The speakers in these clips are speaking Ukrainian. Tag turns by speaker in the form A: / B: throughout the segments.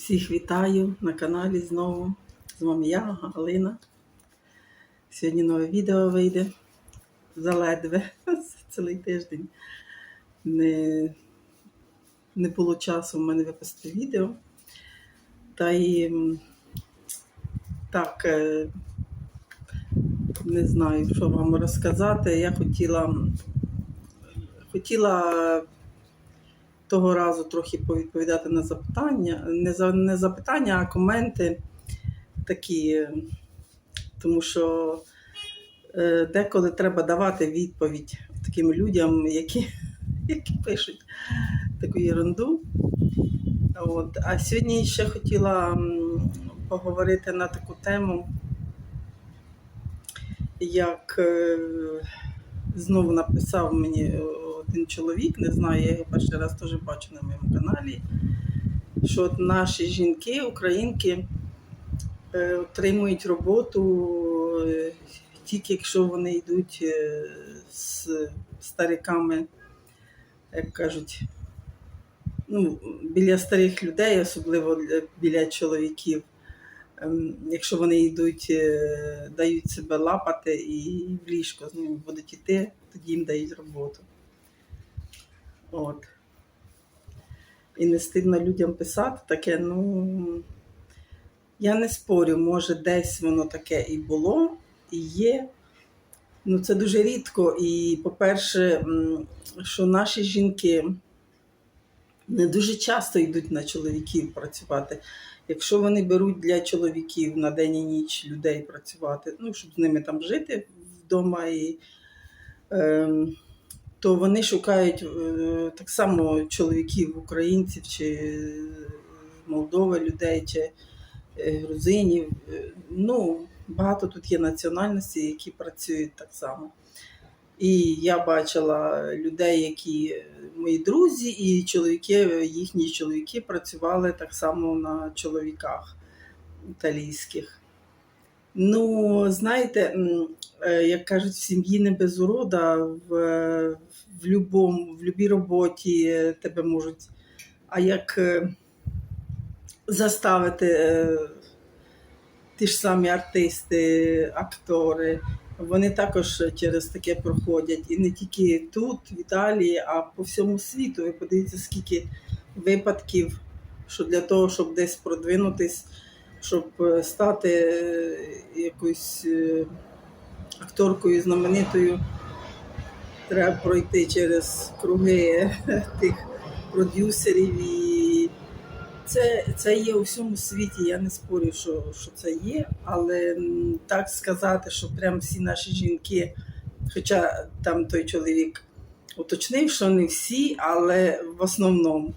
A: Всіх вітаю на каналі знову. З вами я, Галина. Сьогодні нове відео вийде. Заледве цілий тиждень. Не, не було часу в мене випустити відео. Та і так, е, не знаю, що вам розказати. Я хотіла, хотіла того разу трохи повідповідати на запитання. Не, за, не запитання, а коменти такі. Тому що е, деколи треба давати відповідь таким людям, які, які пишуть таку ерунду. От. А сьогодні ще хотіла поговорити на таку тему, як е, знову написав мені один чоловік, не знаю, я його перший раз теж бачу на моєму каналі, що от наші жінки, українки, е, отримують роботу е, тільки якщо вони йдуть е, з стариками, як кажуть, ну, біля старих людей, особливо біля чоловіків. Ем, Якщо вони йдуть, дають себе лапати і в ліжко з ними будуть йти, тоді їм дають роботу. От. І не стидно людям писати таке, ну я не спорю, може десь воно таке і було, і є. Ну це дуже рідко. І, по-перше, що наші жінки не дуже часто йдуть на чоловіків працювати. Якщо вони беруть для чоловіків на день і ніч людей працювати, ну, щоб з ними там жити вдома, і, ем, то вони шукають е, так само чоловіків, українців чи Молдови людей, чи е, грузинів. Е, Ну, багато тут є національностей, які працюють так само. І я бачила людей, які мої друзі, і чоловіки, їхні чоловіки працювали так само на чоловіках італійських. Ну, знаєте, е, як кажуть, в сім'ї не без урода, в, в, любому, в любій роботі тебе можуть. А як е, заставити е, ті ж самі артисти, актори, вони також через таке проходять. І не тільки тут, в Італії, а по всьому світу. Ви подивіться, скільки випадків, що для того, щоб десь продвинутись, щоб е, стати е, якоюсь е, акторкою знаменитою, треба пройти через круги тих продюсерів і це, це є у всьому світі. Я не спорю, що, що це є, але так сказати, що прям всі наші жінки, хоча там той чоловік уточнив, що не всі, але в основному.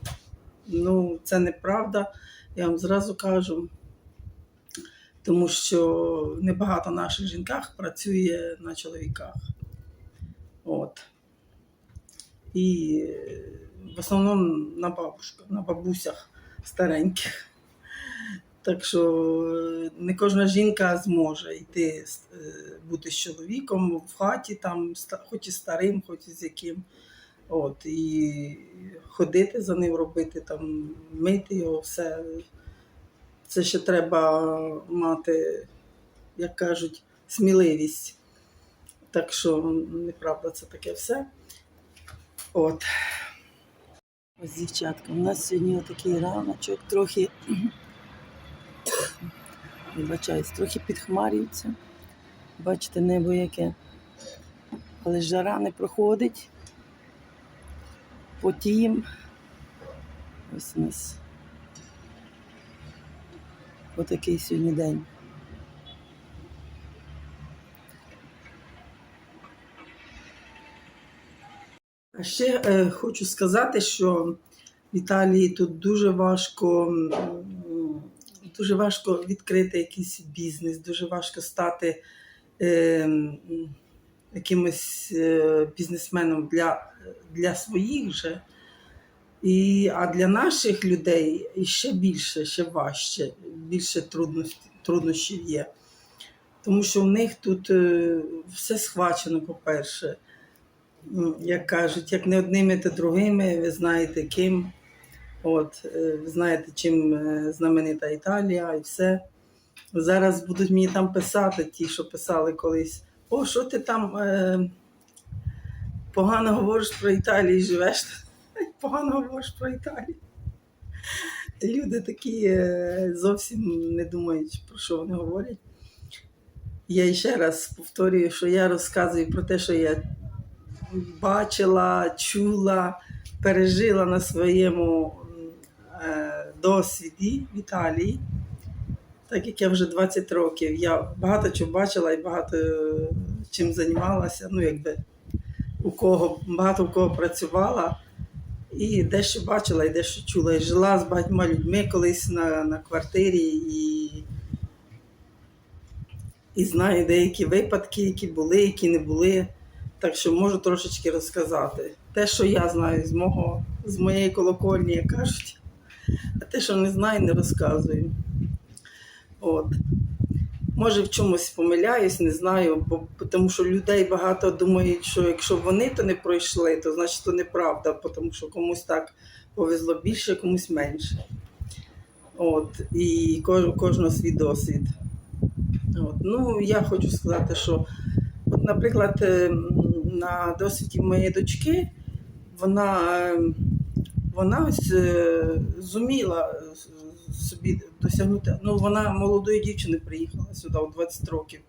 A: Ну, це неправда, я вам зразу кажу. Тому що небагато наших жінках працює на чоловіках. От. І в основному на бабушках, на бабусях стареньких. Так що не кожна жінка зможе йти е, бути з чоловіком в хаті, там, хоч і старим, хоч і з яким. От, і ходити за ним, робити, там, мити його, все. Це ще треба мати, як кажуть, сміливість. Так що неправда, це таке все. От. Ось, дівчатка, у нас сьогодні отакий раночок, трохи, вибачаюсь, трохи підхмарюється. Бачите, небо яке. Але жара не проходить. Потім ось у нас отакий сьогодні день. А ще е, хочу сказати, що в Італії тут дуже важко, дуже важко відкрити якийсь бізнес, дуже важко стати е, якимось е, бізнесменом для, для своїх же. І, а для наших людей ще більше, ще важче, більше труднощів є. Тому що в них тут е, все схвачено, по-перше. Як кажуть, як не одними, то другими, ви знаєте ким. От, е, ви знаєте, чим е, знаменита Італія і все. Зараз будуть мені там писати ті, що писали колись. О, що ти там е, погано говориш про Італію і живеш? Погано говориш про Італію. Люди такі е, зовсім не думають, про що вони говорять. Я ще раз повторюю, що я розказую про те, що я бачила, чула, пережила на своєму е, досвіді в Італії. Так як я вже 20 років, я багато чого бачила і багато е, чим займалася. Ну, якби у кого багато у кого працювала, і дещо бачила, і дещо чула. І жила з багатьма людьми колись на, на квартирі, і, і знаю деякі випадки, які були, які не були. Так що можу трошечки розказати. Те, що я знаю з мого, з моєї колокольні, як кажуть, а те, що не знаю, не розказую. От. Може, в чомусь помиляюсь, не знаю, бо тому що людей багато думають, що якщо вони то не пройшли, то значить то неправда, тому що комусь так повезло більше, комусь менше. От. І кож- кожного свій досвід. От. Ну, я хочу сказати, що, от, наприклад, е, на досвіді моєї дочки, вона, е, вона ось е, зуміла досягнути. Ну, вона молодою дівчиною приїхала сюди у 20 років.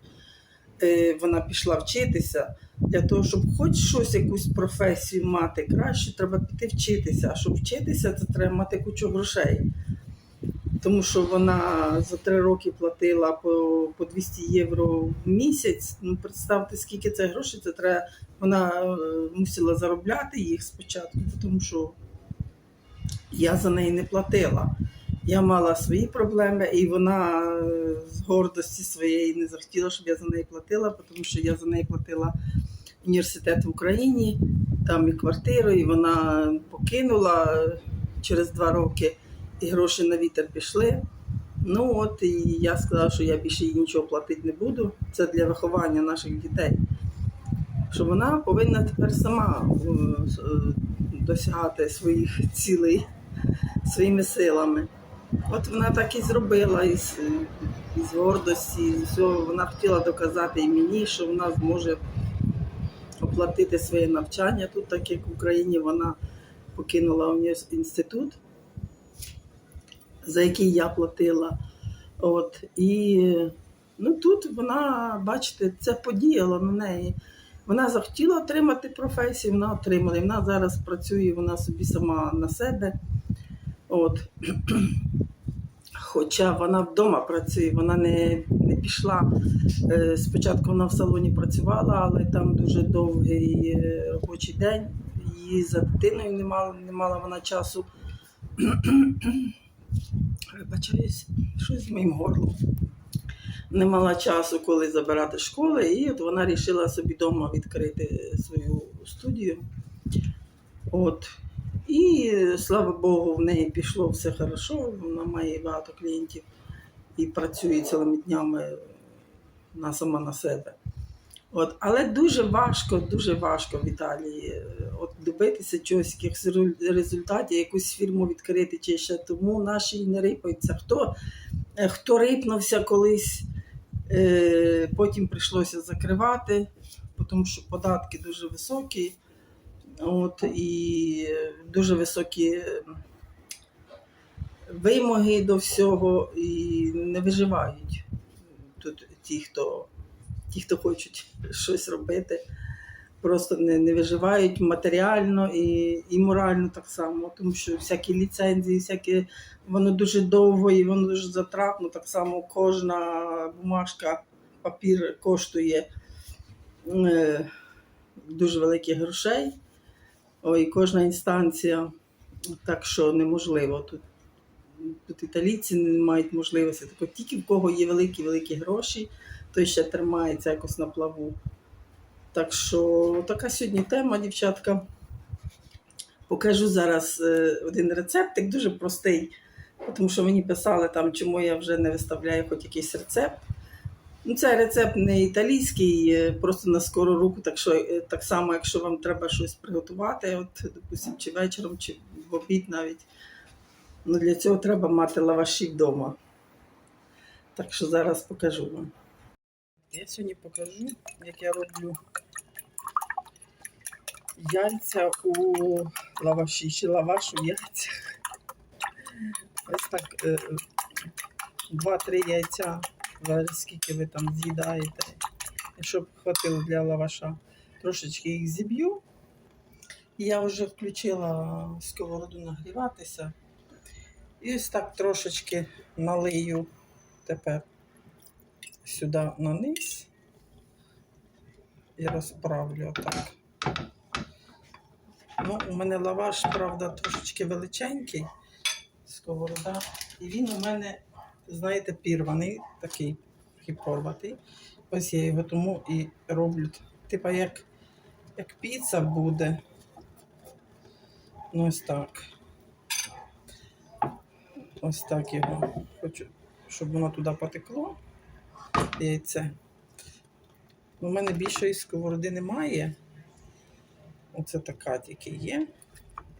A: Е, Вона пішла вчитися. Для того, щоб хоч щось, якусь професію мати краще, треба піти вчитися. А щоб вчитися, це треба мати кучу грошей. Тому що вона за три роки платила по, по 200 євро в місяць. Ну, представте, скільки це грошей, це треба. Вона е, мусила заробляти їх спочатку, тому що я за неї не платила. Я мала свої проблеми, і вона е, з гордості своєї не захотіла, щоб я за неї платила, тому що я за неї платила університет в Україні, там і квартиру, і вона покинула е, через два роки, і гроші на вітер пішли. Ну от і я сказала, що я більше їй нічого платити не буду. Це для виховання наших дітей. Що вона повинна тепер сама е, досягати своїх цілей своїми силами. От вона так і зробила із, із гордості. Вона хотіла доказати і мені, що вона зможе оплатити своє навчання тут, так як в Україні вона покинула інститут, за який я платила. От, і ну, тут вона, бачите, це подіяло на неї. Вона захотіла отримати професію, вона отримала. І вона зараз працює, вона собі сама на себе. От. Хоча вона вдома працює, вона не, не пішла. Е, Спочатку вона в салоні працювала, але там дуже довгий е, робочий день. Її за дитиною не мала, не мала вона часу. Вибачаюсь, щось з моїм горлом. Не мала часу, коли забирати школи, і от вона вирішила собі вдома відкрити свою студію. От. І слава Богу, в неї пішло все хорошо, вона має багато клієнтів і працює цілими днями на сама на себе. От, але дуже важко, дуже важко в Італії е, от, добитися чогось, якихось результатів, якусь фірму відкрити чи ще тому наші не рипаються. Хто, е, хто рипнувся колись, е, потім прийшлося закривати, тому що податки дуже високі. От, і дуже високі е, вимоги до всього, і не виживають тут ті, хто, ті, хто хочуть щось робити, просто не, не виживають матеріально і, і морально так само, тому що всякі ліцензії, всякі, воно дуже довго і воно дуже затратно. Так само кожна бумажка, папір коштує е, дуже великих грошей. Ой, кожна інстанція, так що неможливо. Тут, тут італійці не мають можливості. От тільки в кого є великі-великі гроші, той ще тримається якось на плаву. Так що така сьогодні тема, дівчатка. Покажу зараз е, один рецептик, дуже простий, тому що мені писали там, чому я вже не виставляю хоч якийсь рецепт. Ну, це рецепт не італійський, е, просто на скору руку, так що е, так само, якщо вам треба щось приготувати, от, допустим, чи вечором, чи в обід навіть, Ну, для цього треба мати лаваші вдома. Так що зараз покажу вам. Я сьогодні покажу, як я роблю яйця у лаваші, чи лаваш у яйцях. Ось так е, два-три яйця, скільки ви там з'їдаєте. Щоб хватило для лаваша, трошечки їх зіб'ю. Я вже включила сковороду нагріватися. І ось так трошечки налию тепер сюди на низ і розправлю отак. Ну, у мене лаваш, правда, трошечки величенький, сковорода. І він у мене, знаєте, пірваний, такий трохи порватий. Ось я його тому і роблю. Типа як, як піца буде. Ну, ось так. Ось так його. Хочу, щоб воно туди потекло. Яйце. У мене більшої сковороди немає. Оце така тільки є.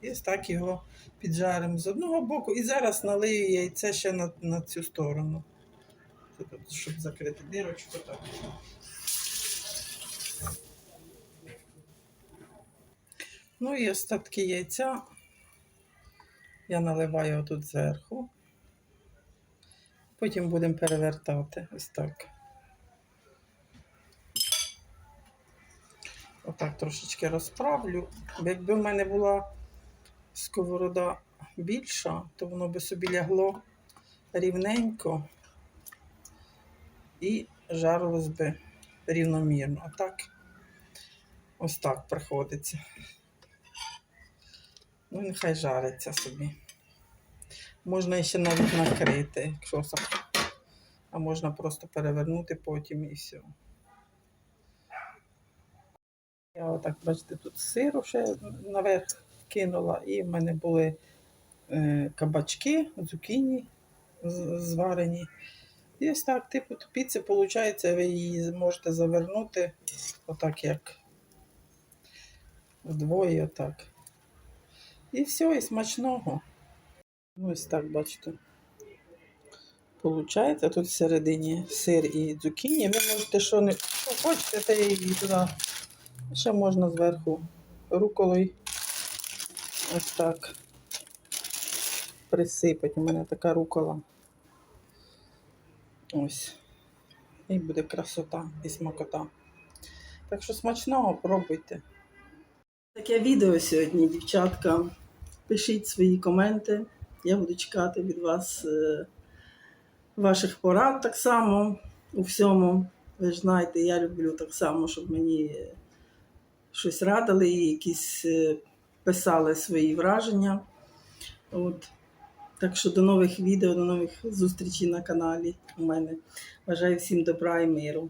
A: І так його піджаримо з одного боку. І зараз налию яйце ще на, на цю сторону. Щоб закрити дирочку. Так. Ну і остатки яйця я наливаю тут зверху. Потім будемо перевертати ось так. Отак трошечки розправлю. Якби в мене була сковорода більша, то воно би собі лягло рівненько і жарилось би рівномірно. А так, ось так приходиться. Ну, нехай жариться собі. Можна ще навіть накрити, якщо. А можна просто перевернути потім і все. Я отак, бачите, тут сиру ще наверх кинула, і в мене були е, кабачки, цукіні зварені. І ось так, типу піци, виходить, ви її можете завернути отак як вдвоє, отак. І все, і смачного. Ну, ось так, бачите. Получається, тут всередині сир і цукіні. Ви можете, що не хочете, те і туди. Ще можна зверху руколою ось так присипати. У мене така рукола. Ось. І буде красота і смакота. Так що смачного пробуйте. Таке відео сьогодні, дівчатка. Пишіть свої коменти. Я буду чекати від вас е, ваших порад так само у всьому. Ви ж знаєте, я люблю так само, щоб мені щось радили і якісь е, писали свої враження. От. Так що до нових відео, до нових зустрічей на каналі у мене. Бажаю всім добра і миру.